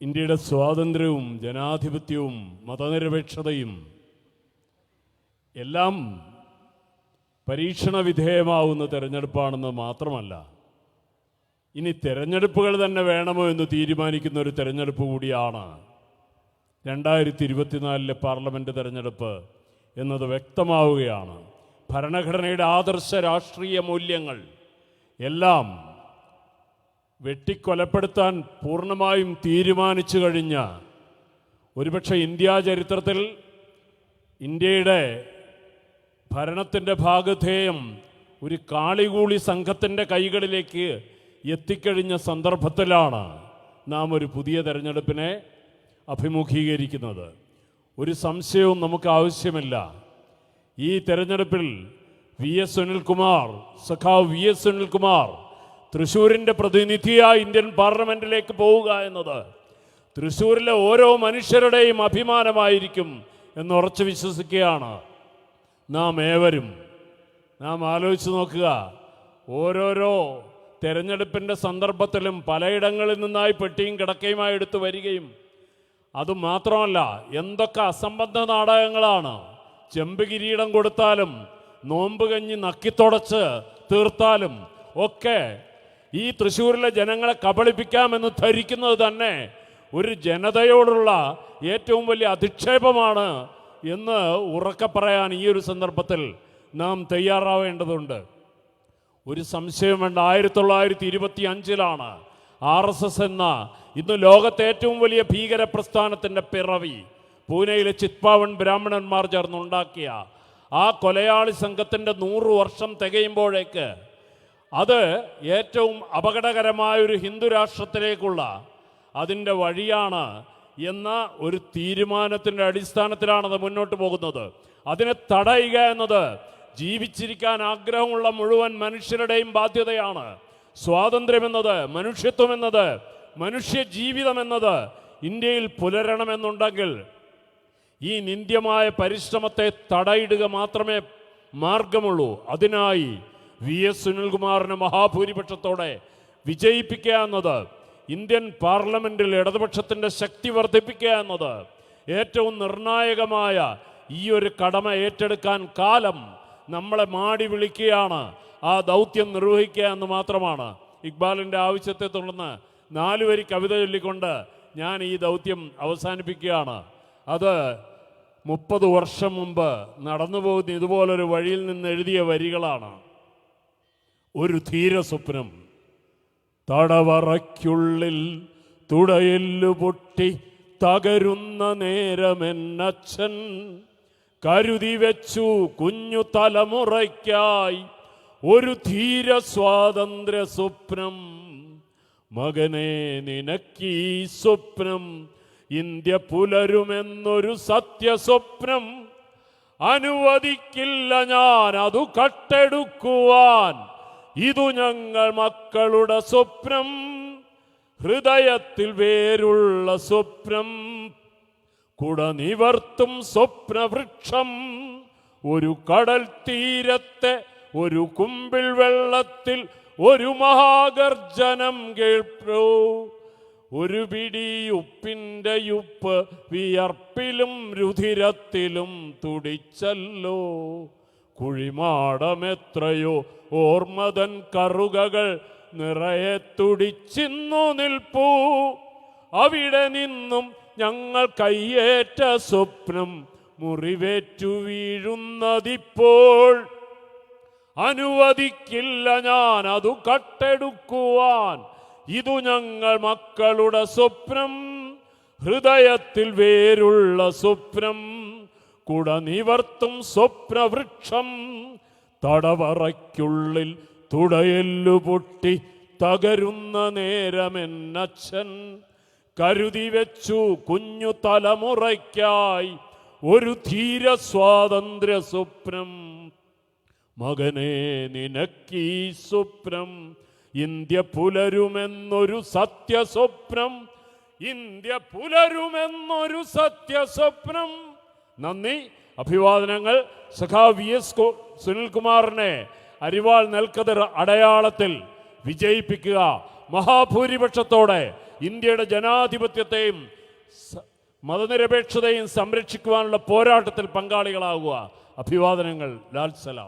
ഇന്ത്യയുടെ സ്വാതന്ത്ര്യവും ജനാധിപത്യവും മതനിരപേക്ഷതയും എല്ലാം പരീക്ഷണ വിധേയമാവുന്ന തെരഞ്ഞെടുപ്പാണെന്ന് മാത്രമല്ല ഇനി തിരഞ്ഞെടുപ്പുകൾ തന്നെ വേണമോ എന്ന് തീരുമാനിക്കുന്ന ഒരു തിരഞ്ഞെടുപ്പ് കൂടിയാണ് രണ്ടായിരത്തി ഇരുപത്തിനാലിലെ പാർലമെന്റ് തിരഞ്ഞെടുപ്പ് എന്നത് വ്യക്തമാവുകയാണ്. ഭരണഘടനയുടെ ആദർശ രാഷ്ട്രീയ മൂല്യങ്ങൾ എല്ലാം വെട്ടിക്കൊലപ്പെടുത്താൻ പൂർണമായും തീരുമാനിച്ചു കഴിഞ്ഞ ഒരുപക്ഷെ ഇന്ത്യ ചരിത്രത്തിൽ ഇന്ത്യയുടെ ഭരണത്തിന്റെ ഭാഗധേയം ഒരു കാളികൂളി സംഘത്തിന്റെ കൈകളിലേക്ക് എത്തിക്കഴിഞ്ഞ സന്ദർഭത്തിലാണ് നാം ഒരു പുതിയ തെരഞ്ഞെടുപ്പിനെ അഭിമുഖീകരിക്കുന്നത്. ഒരു സംശയവും നമുക്ക് ആവശ്യമില്ല. ഈ തെരഞ്ഞെടുപ്പിൽ വി എസ് സുനിൽകുമാർ സഖാവ് വി എസ് സുനിൽകുമാർ തൃശ്ശൂരിന്റെ പ്രതിനിധിയായി ഇന്ത്യൻ പാർലമെന്റിലേക്ക് പോവുക എന്നത് തൃശ്ശൂരിലെ ഓരോ മനുഷ്യരുടെയും അഭിമാനമായിരിക്കും എന്ന് ഉറച്ചു വിശ്വസിക്കുകയാണ് നാം ഏവരും. നാം ആലോചിച്ച് നോക്കുക ഓരോരോ തെരഞ്ഞെടുപ്പിന്റെ സന്ദർഭത്തിലും പലയിടങ്ങളിൽ നിന്നായി പെട്ടിയും കിടക്കയുമായി എടുത്തു വരികയും അതുമാത്രമല്ല എന്തൊക്കെ അസംബന്ധ നാടകങ്ങളാണ് ചെമ്പ് കിരീടം കൊടുത്താലും നോമ്പ് കഞ്ഞി നക്കിത്തുടച്ച് തീർത്താലും ഒക്കെ ഈ തൃശ്ശൂരിലെ ജനങ്ങളെ കബളിപ്പിക്കാമെന്ന് ധരിക്കുന്നത് തന്നെ ഒരു ജനതയോടുള്ള ഏറ്റവും വലിയ അധിക്ഷേപമാണ് എന്ന് ഉറക്കെ പറയാൻ ഈ ഒരു സന്ദർഭത്തിൽ നാം തയ്യാറാവേണ്ടതുണ്ട്. ഒരു സംശയം വേണ്ട. ആയിരത്തി തൊള്ളായിരത്തി ഇരുപത്തി അഞ്ചിലാണ് ആർ എസ് എസ് എന്ന ഇന്ന് ലോകത്തെ ഏറ്റവും വലിയ ഭീകര പ്രസ്ഥാനത്തിന്റെ പിറവി പൂനെയിലെ ചിത്പാവൻ ബ്രാഹ്മണന്മാർ ചേർന്നുണ്ടാക്കിയ ആ കൊലയാളി സംഘത്തിന്റെ നൂറ് വർഷം തികയുമ്പോഴേക്ക് അത് ഏറ്റവും അപകടകരമായ ഒരു ഹിന്ദു രാഷ്ട്രത്തിലേക്കുള്ള അതിന്റെ വഴിയാണ് എന്ന ഒരു തീരുമാനത്തിന്റെ അടിസ്ഥാനത്തിലാണത് മുന്നോട്ട് പോകുന്നത്. അതിനെ തടയുക എന്നത് ജീവിച്ചിരിക്കാൻ ആഗ്രഹമുള്ള മുഴുവൻ മനുഷ്യരുടെയും ബാധ്യതയാണ്. സ്വാതന്ത്ര്യമെന്നത് മനുഷ്യത്വമെന്നത് മനുഷ്യ ജീവിതമെന്നത് ഇന്ത്യയിൽ പുലരണമെന്നുണ്ടെങ്കിൽ ഈ നിന്ദ്യമായ പരിശ്രമത്തെ തടയിടുക മാത്രമേ മാർഗമുള്ളൂ. അതിനായി വി എസ് സുനിൽകുമാറിനെ മഹാഭൂരിപക്ഷത്തോടെ വിജയിപ്പിക്കുക എന്നത് ഇന്ത്യൻ പാർലമെന്റിൽ ഇടതുപക്ഷത്തിന്റെ ശക്തി വർദ്ധിപ്പിക്കുക എന്നത് ഏറ്റവും നിർണായകമായ ഈ ഒരു കടമ ഏറ്റെടുക്കാൻ കാലം നമ്മളെ മാടി വിളിക്കുകയാണ്. ആ ദൗത്യം നിർവഹിക്കുക എന്ന് മാത്രമാണ്. ഇക്ബാലിന്റെ ആവശ്യത്തെ തുടർന്ന് നാലുവരി കവിത ചൊല്ലിക്കൊണ്ട് ഞാൻ ഈ ദൗത്യം അവസാനിപ്പിക്കുകയാണ്. അത് മുപ്പത് വർഷം മുമ്പ് നടന്നു പോകുന്ന ഇതുപോലൊരു വഴിയിൽ നിന്ന് എഴുതിയ വരികളാണ്. ഒരു ധീരസ്വപ്നം. തടവറയ്ക്കുള്ളിൽ തുടയെല്ലു പൊട്ടി തകരുന്ന നേരമെന്നച്ഛൻ കരുതി വെച്ചു കുഞ്ഞു തലമുറയ്ക്കായി ഒരു ധീര സ്വാതന്ത്ര്യ സ്വപ്നം. മകനെ നിനക്കീ സ്വപ്നം ഇന്ത്യ പുലരുമെന്നൊരു സത്യസ്വപ്നം. അനുവദിക്കില്ല ഞാൻ അതു കട്ടെടുക്കുവാൻ ഇതു ഞങ്ങൾ മക്കളുടെ സ്വപ്നം. ഹൃദയത്തിൽ വേരുള്ള സ്വപ്നം. കുട നിവർത്തും സ്വപ്നവൃക്ഷം. ഒരു കടൽ തീരത്തെ ഒരു കുമ്പിൾ വെള്ളത്തിൽ ഒരു മഹാഗർജനം കേൾപ്പോ ഒരു പിടി ഉപ്പിന്റെ ഉപ്പ് വിയർപ്പിലും രുധിരത്തിലും തുടിച്ചല്ലോ. കുഴിമാടമെത്രയോ ഓർമ്മതൻ കറുകകൾ നിറയെ തുടിച്ചിന്നു നിൽപ്പൂ. അവിടെ നിന്നും ഞങ്ങൾ കയ്യേറ്റ സ്വപ്നം മുറിവേറ്റു വീഴുന്നതിപ്പോൾ. അനുവദിക്കില്ല ഞാൻ അതു കട്ടെടുക്കുവാൻ. ഇതു ഞങ്ങൾ മക്കളുടെ സ്വപ്നം ഹൃദയത്തിൽ വേരുള്ള സ്വപ്നം. കുട നിവർത്തും സ്വപ്നവൃക്ഷം തടവറയ്ക്കുള്ളിൽ തുടയല്ലു പൊട്ടി തകരുന്ന നേരമെന്നച്ഛൻ കരുതി വെച്ചു കുഞ്ഞു തലമുറയ്ക്കായി ഒരു ധീര സ്വാതന്ത്ര്യ സ്വപ്നം. മകനെ നിനക്കീ സ്വപ്നം ഇന്ത്യ പുലരുമെന്നൊരു സത്യസ്വപ്നം. ഇന്ത്യ പുലരുമെന്നൊരു സത്യസ്വപ്നം. നന്ദി. അഭിവാദനങ്ങൾ സഖാ വി എസ് സുനിൽകുമാറിനെ അരിവാൾ നെൽക്കതിർ അടയാളത്തിൽ വിജയിപ്പിക്കുക. മഹാഭൂരിപക്ഷത്തോടെ ഇന്ത്യയുടെ ജനാധിപത്യത്തെയും മതനിരപേക്ഷതയും സംരക്ഷിക്കുവാനുള്ള പോരാട്ടത്തിൽ പങ്കാളികളാകുക അഭിവാദനങ്ങൾ. ലാൽ